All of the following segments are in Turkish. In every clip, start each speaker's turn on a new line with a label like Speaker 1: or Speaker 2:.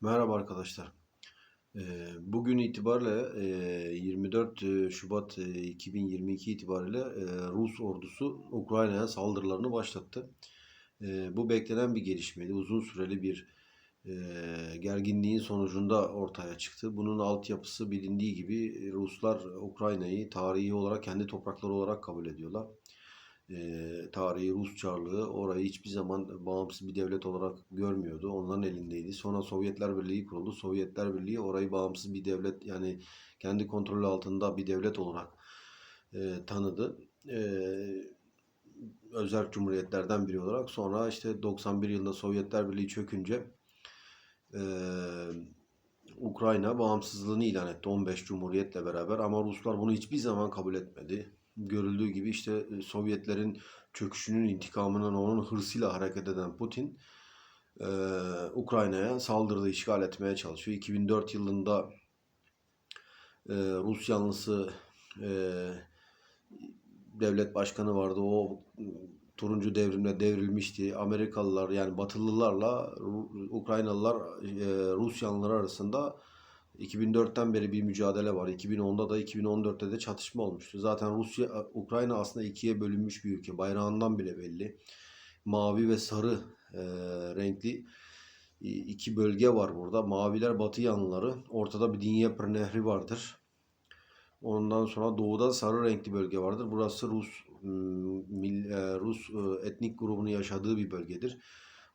Speaker 1: Merhaba arkadaşlar. Eee, Bugün itibariyle eee, 24 eee, Şubat eee, 2022 itibariyle eee, Rus ordusu Ukrayna'ya saldırılarını başlattı. Bu beklenen bir gelişmeydi. Uzun süreli bir gerginliğin sonucunda ortaya çıktı. Bunun altyapısı bilindiği gibi Ruslar Ukrayna'yı tarihi olarak kendi toprakları olarak kabul ediyorlar. Eee, tarihi Rus Çarlığı orayı hiçbir zaman bağımsız bir devlet olarak görmüyordu. Onların elindeydi. Sonra Sovyetler Birliği kuruldu. Sovyetler Birliği orayı bağımsız bir devlet yani kendi kontrolü altında bir devlet olarak eee, tanıdı. Eee özel cumhuriyetlerden biri olarak. Sonra işte 91 yılında Sovyetler Birliği çökünce eee, Ukrayna bağımsızlığını ilan etti 15 cumhuriyetle beraber ama Ruslar bunu hiçbir zaman kabul etmedi. Görüldüğü gibi işte e, Sovyetlerin çöküşünün intikamının onun hırsıyla hareket eden Putin eee, Ukrayna'ya saldırdı, işgal etmeye çalışıyor. 2004 yılında eee, Rus yanlısı eee, devlet başkanı vardı. O turuncu devrimle devrilmişti. Amerikalılar yani Batılılarla Ukraynalılar eee, Rus yanlıları arasında 2004'ten beri bir mücadele var. 2010'da da 2014'te de çatışma olmuştu. Zaten Rusya Ukrayna aslında ikiye bölünmüş bir ülke. Bayrağından bile belli. Mavi ve sarı eee, renkli iki bölge var burada. Maviler Batı yanlıları. Ortada bir Dnipro Nehri vardır. Ondan sonra doğuda sarı renkli bölge vardır. Burası Rus e, Rus e, etnik grubunun yaşadığı bir bölgedir.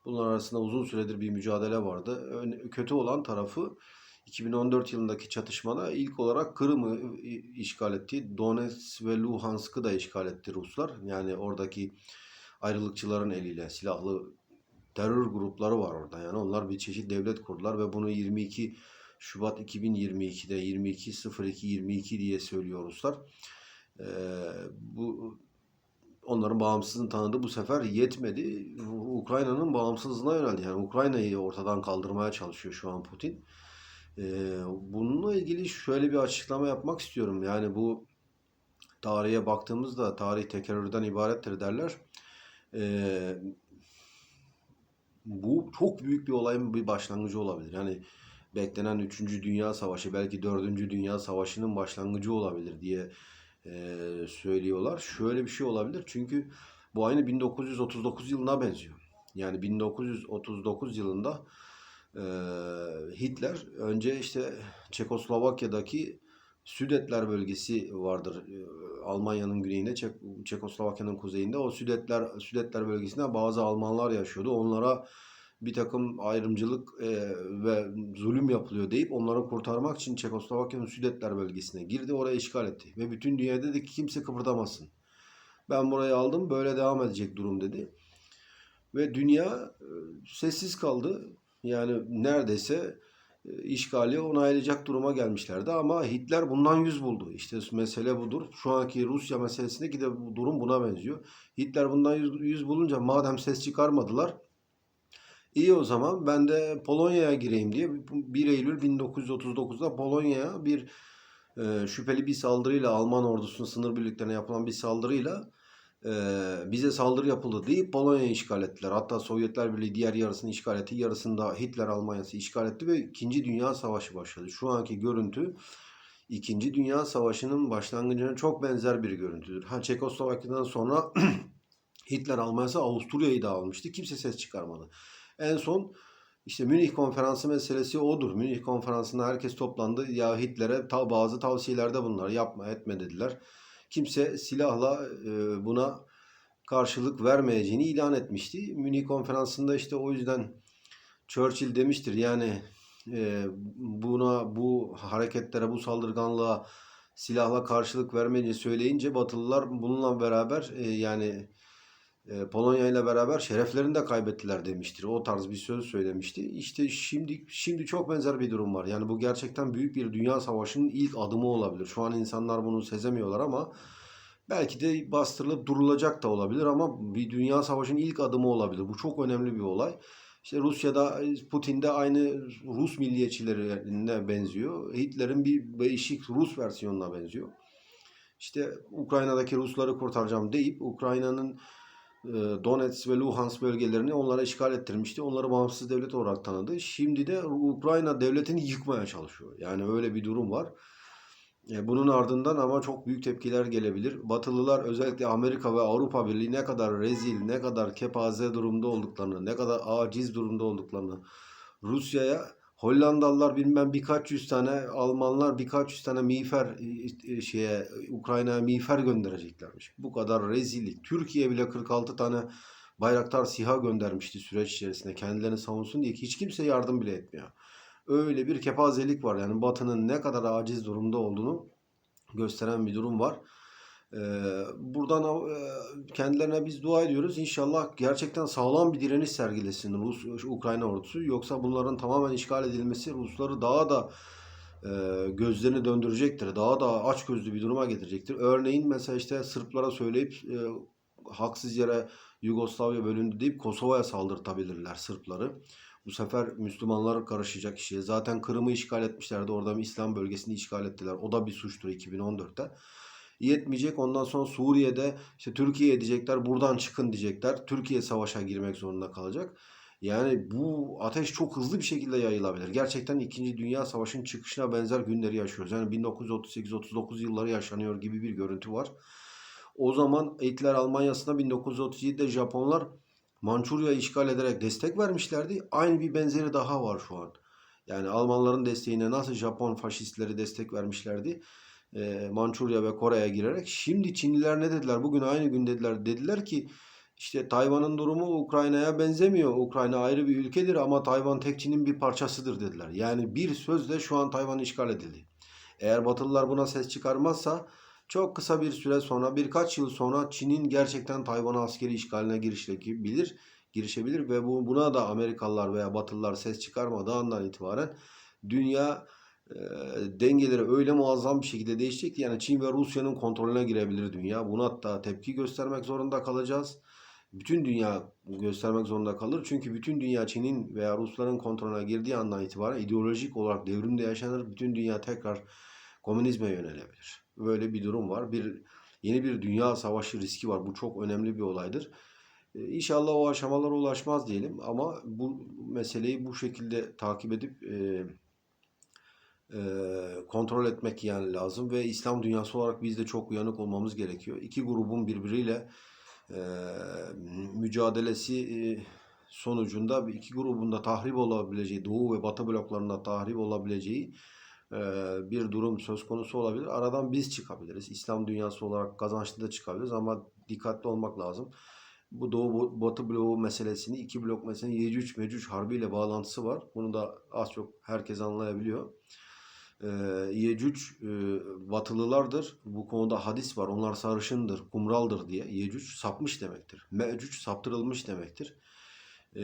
Speaker 1: Bunlar arasında uzun süredir bir mücadele vardı. Kötü olan tarafı 2014 yılındaki çatışmada ilk olarak Kırım'ı işgal etti. Donetsk ve Luhansk'ı da işgal etti Ruslar. Yani oradaki ayrılıkçıların eliyle silahlı terör grupları var orada. Yani onlar bir çeşit devlet kurdular ve bunu 22 Şubat 2022'de 22.02.22 diye söylüyor Ruslar. Ee, bu onların bağımsızlığını tanıdı. Bu sefer yetmedi. Ukrayna'nın bağımsızlığına yöneldi. Yani Ukrayna'yı ortadan kaldırmaya çalışıyor şu an Putin. Bununla ilgili şöyle bir açıklama yapmak istiyorum. Yani bu tarihe baktığımızda tarih tekerrürden ibarettir derler. Ee, bu çok büyük bir olayın bir başlangıcı olabilir. Yani beklenen 3. Dünya Savaşı belki 4. Dünya Savaşı'nın başlangıcı olabilir diye e, söylüyorlar. Şöyle bir şey olabilir çünkü bu aynı 1939 yılına benziyor. Yani 1939 yılında e, Hitler önce işte Çekoslovakya'daki Südetler bölgesi vardır. E, Almanya'nın güneyinde, Çek, Çekoslovakya'nın kuzeyinde. O Südetler Südetler bölgesinde bazı Almanlar yaşıyordu. Onlara bir takım ayrımcılık e, ve zulüm yapılıyor deyip onları kurtarmak için Çekoslovakya'nın Südetler bölgesine girdi. Oraya işgal etti. Ve bütün dünyada dedi ki kimse kıpırdamasın. Ben burayı aldım böyle devam edecek durum dedi. Ve dünya e, sessiz kaldı. Yani neredeyse e, işgali onaylayacak duruma gelmişlerdi ama Hitler bundan yüz buldu. İşte mesele budur. Şu anki Rusya meselesindeki de bu durum buna benziyor. Hitler bundan yüz, yüz bulunca madem ses çıkarmadılar iyi o zaman ben de Polonya'ya gireyim diye 1 Eylül 1939'da Polonya'ya bir e, şüpheli bir saldırıyla Alman ordusunun sınır birliklerine yapılan bir saldırıyla bize saldırı yapıldı deyip Polonya'yı işgal ettiler. Hatta Sovyetler Birliği diğer yarısını işgal etti. Yarısını da Hitler Almanya'sı işgal etti ve 2. Dünya Savaşı başladı. Şu anki görüntü 2. Dünya Savaşı'nın başlangıcına çok benzer bir görüntüdür. Ha Çekoslovakya'dan sonra Hitler Almanya'sı Avusturya'yı da almıştı. Kimse ses çıkarmadı. En son işte Münih konferansı meselesi odur. Münih konferansında herkes toplandı. Ya Hitler'e ta bazı tavsiyelerde bunlar yapma etme dediler. Kimse silahla e, buna karşılık vermeyeceğini ilan etmişti. Münih konferansında işte o yüzden Churchill demiştir yani e, buna bu hareketlere bu saldırganlığa silahla karşılık vermeyince söyleyince Batılılar bununla beraber e, yani Polonya ile beraber şereflerini de kaybettiler demiştir. O tarz bir söz söylemişti. İşte şimdi şimdi çok benzer bir durum var. Yani bu gerçekten büyük bir dünya savaşının ilk adımı olabilir. Şu an insanlar bunu sezemiyorlar ama belki de bastırılıp durulacak da olabilir ama bir dünya savaşının ilk adımı olabilir. Bu çok önemli bir olay. İşte Rusya'da Putin'de aynı Rus milliyetçilerine benziyor. Hitler'in bir değişik Rus versiyonuna benziyor. İşte Ukrayna'daki Rusları kurtaracağım deyip Ukrayna'nın Donetsk ve Luhansk bölgelerini onlara işgal ettirmişti. Onları bağımsız devlet olarak tanıdı. Şimdi de Ukrayna devletini yıkmaya çalışıyor. Yani öyle bir durum var. E, Bunun ardından ama çok büyük tepkiler gelebilir. Batılılar özellikle Amerika ve Avrupa Birliği ne kadar rezil, ne kadar kepaze durumda olduklarını, ne kadar aciz durumda olduklarını Rusya'ya Hollandalılar bilmem birkaç yüz tane, Almanlar birkaç yüz tane miğfer e, şeye Ukrayna'ya miğfer göndereceklermiş. Bu kadar rezillik. Türkiye bile 46 tane Bayraktar SİHA göndermişti süreç içerisinde kendilerini savunsun diye hiç kimse yardım bile etmiyor. Öyle bir kepazelik var. Yani Batı'nın ne kadar aciz durumda olduğunu gösteren bir durum var. Ee, buradan e, kendilerine biz dua ediyoruz. İnşallah gerçekten sağlam bir direniş sergilesin Rus Ukrayna ordusu. Yoksa bunların tamamen işgal edilmesi Rusları daha da e, gözlerini döndürecektir. Daha da açgözlü bir duruma getirecektir. Örneğin mesela işte Sırplara söyleyip e, haksız yere Yugoslavya bölündü deyip Kosova'ya saldırtabilirler Sırpları. Bu sefer Müslümanlar karışacak işe. Zaten Kırım'ı işgal etmişlerdi. Orada İslam bölgesini işgal ettiler. O da bir suçtur 2014'te. Yetmeyecek. Ondan sonra Suriye'de işte Türkiye'ye diyecekler buradan çıkın diyecekler. Türkiye savaşa girmek zorunda kalacak. Yani bu ateş çok hızlı bir şekilde yayılabilir. Gerçekten 2. Dünya Savaşı'nın çıkışına benzer günleri yaşıyoruz. Yani 1938-39 yılları yaşanıyor gibi bir görüntü var. O zaman Hitler Almanya'sına 1937'de Japonlar Mançurya'yı işgal ederek destek vermişlerdi. Aynı bir benzeri daha var şu an. Yani Almanların desteğine nasıl Japon faşistleri destek vermişlerdi. E, Mançurya ve Kore'ye girerek. Şimdi Çinliler ne dediler? Bugün aynı gün dediler. Dediler ki işte Tayvan'ın durumu Ukrayna'ya benzemiyor. Ukrayna ayrı bir ülkedir ama Tayvan tek Çin'in bir parçasıdır dediler. Yani bir sözle şu an Tayvan işgal edildi. Eğer Batılılar buna ses çıkarmazsa çok kısa bir süre sonra birkaç yıl sonra Çin'in gerçekten Tayvan askeri işgaline girişebilir, girişebilir ve bu buna da Amerikalılar veya Batılılar ses çıkarmadığı andan itibaren dünya dengeleri öyle muazzam bir şekilde değişecek ki yani Çin ve Rusya'nın kontrolüne girebilir dünya. Buna hatta tepki göstermek zorunda kalacağız. Bütün dünya göstermek zorunda kalır. Çünkü bütün dünya Çin'in veya Rusların kontrolüne girdiği andan itibaren ideolojik olarak devrimde yaşanır. Bütün dünya tekrar komünizme yönelebilir. Böyle bir durum var. Bir yeni bir dünya savaşı riski var. Bu çok önemli bir olaydır. İnşallah o aşamalara ulaşmaz diyelim ama bu meseleyi bu şekilde takip edip e, kontrol etmek yani lazım ve İslam dünyası olarak biz de çok uyanık olmamız gerekiyor. İki grubun birbiriyle mücadelesi sonucunda iki grubun da tahrip olabileceği, Doğu ve Batı bloklarında tahrip olabileceği bir durum söz konusu olabilir. Aradan biz çıkabiliriz. İslam dünyası olarak kazançlı da çıkabiliriz ama dikkatli olmak lazım. Bu Doğu Batı bloğu meselesini, iki blok meselesini Yecüc Mecüc harbiyle bağlantısı var. Bunu da az çok herkes anlayabiliyor. Ee, Yecüc e, Batılılardır. Bu konuda hadis var. Onlar sarışındır, kumraldır diye. Yecüc sapmış demektir. Mecüc saptırılmış demektir. Ee,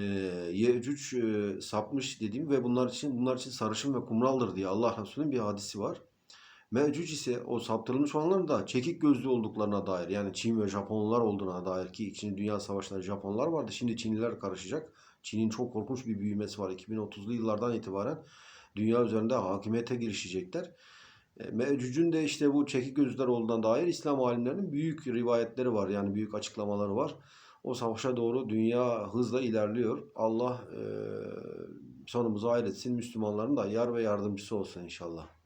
Speaker 1: Yecüc e, sapmış dediğim ve bunlar için bunlar için sarışın ve kumraldır diye Allah Resulü'nün bir hadisi var. Mecüc ise o saptırılmış olanların da çekik gözlü olduklarına dair yani Çin ve Japonlar olduğuna dair ki 2. Dünya Savaşı'nda Japonlar vardı. Şimdi Çinliler karışacak. Çin'in çok korkunç bir büyümesi var. 2030'lu yıllardan itibaren dünya üzerinde hakimiyete girişecekler. E, Mecüc'ün de işte bu çekik gözler olduğuna dair İslam alimlerinin büyük rivayetleri var. Yani büyük açıklamaları var. O savaşa doğru dünya hızla ilerliyor. Allah e, sonumuzu hayretsin. Müslümanların da yar ve yardımcısı olsun inşallah.